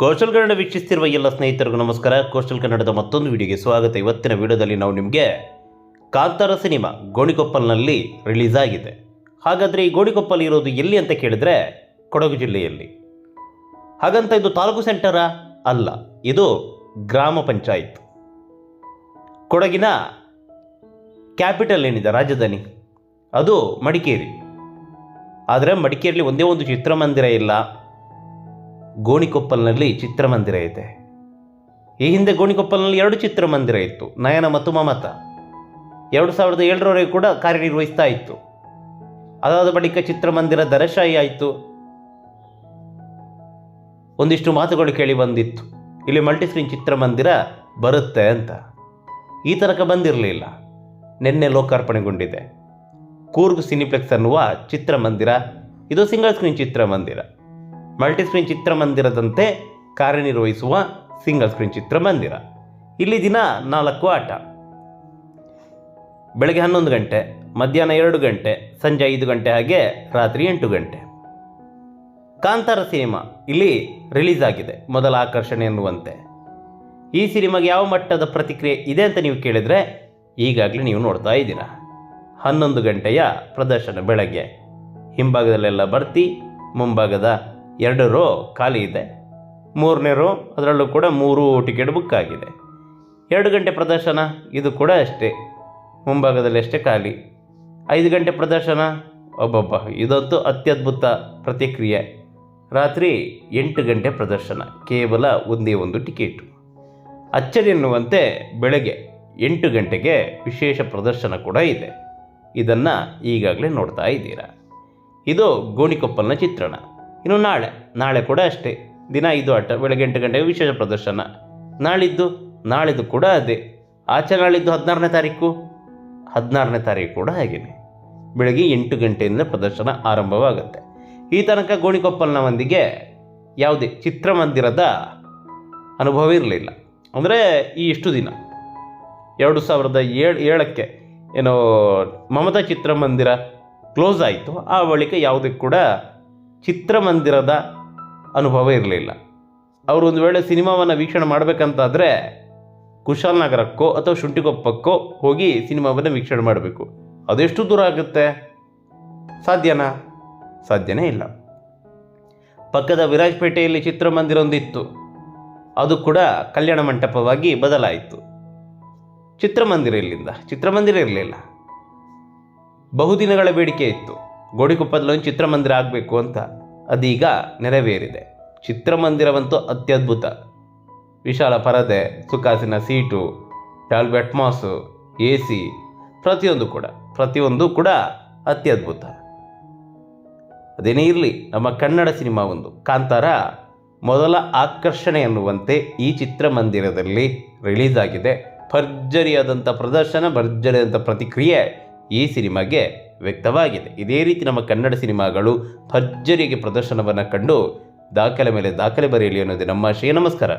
Coastal Kannada ವೀಕ್ಷಿಸ್ತಿರುವ ಎಲ್ಲ ಸ್ನೇಹಿತರಿಗೂ ನಮಸ್ಕಾರ. ಕೌಶಲ್ ಕನ್ನಡದ ಮತ್ತೊಂದು ವಿಡಿಯೋಗೆ ಸ್ವಾಗತ. ಇವತ್ತಿನ ವಿಡಿಯೋದಲ್ಲಿ ನಾವು ನಿಮಗೆ ಕಾಂತಾರ ಸಿನಿಮಾ ಗೋಣಿಕೊಪ್ಪಲ್ನಲ್ಲಿ ರಿಲೀಸ್ ಆಗಿದೆ. ಹಾಗಾದರೆ ಈ ಗೋಣಿಕೊಪ್ಪಲ್ ಇರೋದು ಎಲ್ಲಿ ಅಂತ ಕೇಳಿದ್ರೆ ಕೊಡಗು ಜಿಲ್ಲೆಯಲ್ಲಿ. ಹಾಗಂತ ಇದು ತಾಲೂಕು ಸೆಂಟರಾ ಅಲ್ಲ, ಇದು ಗ್ರಾಮ ಪಂಚಾಯತ್. ಕೊಡಗಿನ ಕ್ಯಾಪಿಟಲ್ ಏನಿದೆ ರಾಜಧಾನಿ? ಅದು ಮಡಿಕೇರಿ. ಆದರೆ ಮಡಿಕೇರಿಯಲ್ಲಿ ಒಂದೇ ಒಂದು ಚಿತ್ರಮಂದಿರ ಇಲ್ಲ. ಗೋಣಿಕೊಪ್ಪಲ್ನಲ್ಲಿ ಚಿತ್ರಮಂದಿರ ಇದೆ. ಈ ಹಿಂದೆ ಗೋಣಿಕೊಪ್ಪಲ್ನಲ್ಲಿ ಎರಡು ಚಿತ್ರಮಂದಿರ ಇತ್ತು. ನಯನ ಮತ್ತು ಮಮತ. ಎರಡು ಸಾವಿರದ ಏಳರವರೆಗೆ ಕೂಡ ಕಾರ್ಯನಿರ್ವಹಿಸ್ತಾ ಇತ್ತು. ಅದಾದ ಬಳಿಕ ಚಿತ್ರಮಂದಿರ ದರಶಾಯಿ ಆಯಿತು ಒಂದಿಷ್ಟು ಮಾತುಗಳು ಕೇಳಿ ಬಂದಿತ್ತು. ಇಲ್ಲಿ ಮಲ್ಟಿಸ್ಕ್ರೀನ್ ಚಿತ್ರಮಂದಿರ ಬರುತ್ತೆ ಅಂತ. ಈ ತನಕ ಬಂದಿರಲಿಲ್ಲ. ನಿನ್ನೆ ಲೋಕಾರ್ಪಣೆಗೊಂಡಿದೆ. ಕೂರ್ಗ್ ಸಿನಿಪ್ಲೆಕ್ಸ್ ಅನ್ನುವ ಚಿತ್ರಮಂದಿರ. ಇದು ಸಿಂಗಲ್ ಸ್ಕ್ರೀನ್ ಚಿತ್ರಮಂದಿರ. ಮಲ್ಟಿಸ್ಕ್ರೀನ್ ಚಿತ್ರಮಂದಿರದಂತೆ ಕಾರ್ಯನಿರ್ವಹಿಸುವ ಸಿಂಗಲ್ ಸ್ಕ್ರೀನ್ ಚಿತ್ರಮಂದಿರ. ಇಲ್ಲಿ ದಿನ ನಾಲ್ಕು ಆಟ. ಬೆಳಗ್ಗೆ ಹನ್ನೊಂದು ಗಂಟೆ, ಮಧ್ಯಾಹ್ನ ಎರಡು ಗಂಟೆ, ಸಂಜೆ ಐದು ಗಂಟೆ ಹಾಗೆ ರಾತ್ರಿ ಎಂಟು ಗಂಟೆ. ಕಾಂತಾರ ಸಿನಿಮಾ ಇಲ್ಲಿ ರಿಲೀಸ್ ಆಗಿದೆ, ಮೊದಲ ಆಕರ್ಷಣೆ ಎನ್ನುವಂತೆ. ಈ ಸಿನಿಮಾಗೆ ಯಾವ ಮಟ್ಟದ ಪ್ರತಿಕ್ರಿಯೆ ಇದೆ ಅಂತ ನೀವು ಕೇಳಿದರೆ ಈಗಾಗಲೇ ನೀವು ನೋಡ್ತಾ ಇದ್ದೀರಾ. ಹನ್ನೊಂದು ಗಂಟೆಯ ಪ್ರದರ್ಶನ ಬೆಳಗ್ಗೆ. ಹಿಂಭಾಗದಲ್ಲೆಲ್ಲ ಬರ್ತಿ, ಮುಂಭಾಗದ ಎರಡು ರೋ ಖಾಲಿ ಇದೆ. ಮೂರನೇ ರೋ, ಅದರಲ್ಲೂ ಕೂಡ ಮೂರು ಟಿಕೆಟ್ ಬುಕ್ ಆಗಿದೆ. ಎರಡು ಗಂಟೆ ಪ್ರದರ್ಶನ, ಇದು ಕೂಡ ಅಷ್ಟೇ. ಮುಂಭಾಗದಲ್ಲಿ ಅಷ್ಟೇ ಖಾಲಿ. ಐದು ಗಂಟೆ ಪ್ರದರ್ಶನ, ಒಬ್ಬೊಬ್ಬ. ಇದಂತೂ ಅತ್ಯದ್ಭುತ ಪ್ರತಿಕ್ರಿಯೆ. ರಾತ್ರಿ ಎಂಟು ಗಂಟೆ ಪ್ರದರ್ಶನ, ಕೇವಲ ಒಂದೇ ಒಂದು ಟಿಕೆಟು. ಅಚ್ಚರಿ ಎನ್ನುವಂತೆ ಬೆಳಗ್ಗೆ ಎಂಟು ಗಂಟೆಗೆ ವಿಶೇಷ ಪ್ರದರ್ಶನ ಕೂಡ ಇದೆ. ಇದನ್ನು ಈಗಾಗಲೇ ನೋಡ್ತಾ ಇದ್ದೀರಾ. ಇದು ಗೋಣಿಕೊಪ್ಪಲ್ನ ಚಿತ್ರಣ. ಇನ್ನು ನಾಳೆ ನಾಳೆ ಕೂಡ ಅಷ್ಟೇ. ದಿನ ಐದು ಆಟ, ಬೆಳಗ್ಗೆ ಎಂಟು ಗಂಟೆಗೆ ವಿಶೇಷ ಪ್ರದರ್ಶನ. ನಾಳಿದ್ದು ನಾಳಿದ್ದು ಕೂಡ ಅದೇ. ಆಚೆ ನಾಳಿದ್ದು ಹದಿನಾರನೇ ತಾರೀಕು. ಹದಿನಾರನೇ ತಾರೀಕು ಕೂಡ ಹಾಗೇನೆ. ಬೆಳಗ್ಗೆ ಎಂಟು ಗಂಟೆಯಿಂದ ಪ್ರದರ್ಶನ ಆರಂಭವಾಗುತ್ತೆ. ಈ ತನಕ ಗೋಣಿಕೊಪ್ಪಲ್ನ ಮಂದಿಗೆ ಯಾವುದೇ ಚಿತ್ರಮಂದಿರದ ಅನುಭವ ಇರಲಿಲ್ಲ. ಅಂದರೆ ಈ ಇಷ್ಟು ದಿನ. ಎರಡು ಸಾವಿರದ ಏಳು, ಏಳಕ್ಕೆ ಏನೋ ಮಮತಾ ಚಿತ್ರಮಂದಿರ ಕ್ಲೋಸ್ ಆಯಿತು. ಆ ಬಳಿಕ ಯಾವುದೇ ಕೂಡ ಚಿತ್ರಮಂದಿರದ ಅನುಭವ ಇರಲಿಲ್ಲ. ಅವರು ಒಂದು ವೇಳೆ ಸಿನಿಮಾವನ್ನು ವೀಕ್ಷಣೆ ಮಾಡಬೇಕಂತಾದರೆ ಕುಶಾಲನಗರಕ್ಕೋ ಅಥವಾ ಶುಂಠಿಗೊಪ್ಪಕ್ಕೋ ಹೋಗಿ ಸಿನಿಮಾವನ್ನು ವೀಕ್ಷಣೆ ಮಾಡಬೇಕು. ಅದೆಷ್ಟು ದೂರ ಆಗುತ್ತೆ? ಸಾಧ್ಯನಾ? ಸಾಧ್ಯನೇ ಇಲ್ಲ. ಪಕ್ಕದ ವಿರಾಜಪೇಟೆಯಲ್ಲಿ ಚಿತ್ರಮಂದಿರೊಂದಿತ್ತು. ಅದು ಕೂಡ ಕಲ್ಯಾಣ ಮಂಟಪವಾಗಿ ಬದಲಾಯಿತು. ಚಿತ್ರಮಂದಿರ ಇಲ್ಲಿಂದ. ಚಿತ್ರಮಂದಿರ ಇರಲಿಲ್ಲ. ಬಹುದಿನಗಳ ಬೇಡಿಕೆ ಇತ್ತು. ಗೋಡಿಕೊಪ್ಪದಲ್ಲಿ ಒಂದು ಚಿತ್ರಮಂದಿರ ಆಗಬೇಕು ಅಂತ ಅದೀಗ ನೆರವೇರಿದೆ. ಚಿತ್ರಮಂದಿರವಂತೂ ಅತ್ಯದ್ಭುತ. ವಿಶಾಲ ಪರದೆ ಸುಖಾಸಿನ seat Dolby Atmos A C ಪ್ರತಿಯೊಂದು ಕೂಡ ಪ್ರತಿಯೊಂದು ಕೂಡ ಅತ್ಯದ್ಭುತ. ಅದೇನೇ ಇರಲಿ, ನಮ್ಮ ಕನ್ನಡ ಸಿನಿಮಾ ಒಂದು. ಕಾಂತಾರ, ಮೊದಲ ಆಕರ್ಷಣೆ ಅನ್ನುವಂತೆ ಈ ಚಿತ್ರಮಂದಿರದಲ್ಲಿ ರಿಲೀಸ್ ಆಗಿದೆ ಭರ್ಜರಿಯಾದಂಥ ಪ್ರದರ್ಶನ, ಭರ್ಜರಿಯಾದಂಥ ಪ್ರತಿಕ್ರಿಯೆ ಈ ಸಿನಿಮಾಗೆ ವ್ಯಕ್ತವಾಗಿದೆ. ಇದೇ ರೀತಿ ನಮ್ಮ ಕನ್ನಡ ಸಿನಿಮಾಗಳು ಭರ್ಜರಿಗೆ ಪ್ರದರ್ಶನವನ್ನು ಕಂಡು ದಾಖಲೆ ಮೇಲೆ ದಾಖಲೆ ಬರೆಯಲಿ ಅನ್ನೋದೇ ನಮ್ಮ ಆಶಯ. ನಮಸ್ಕಾರ.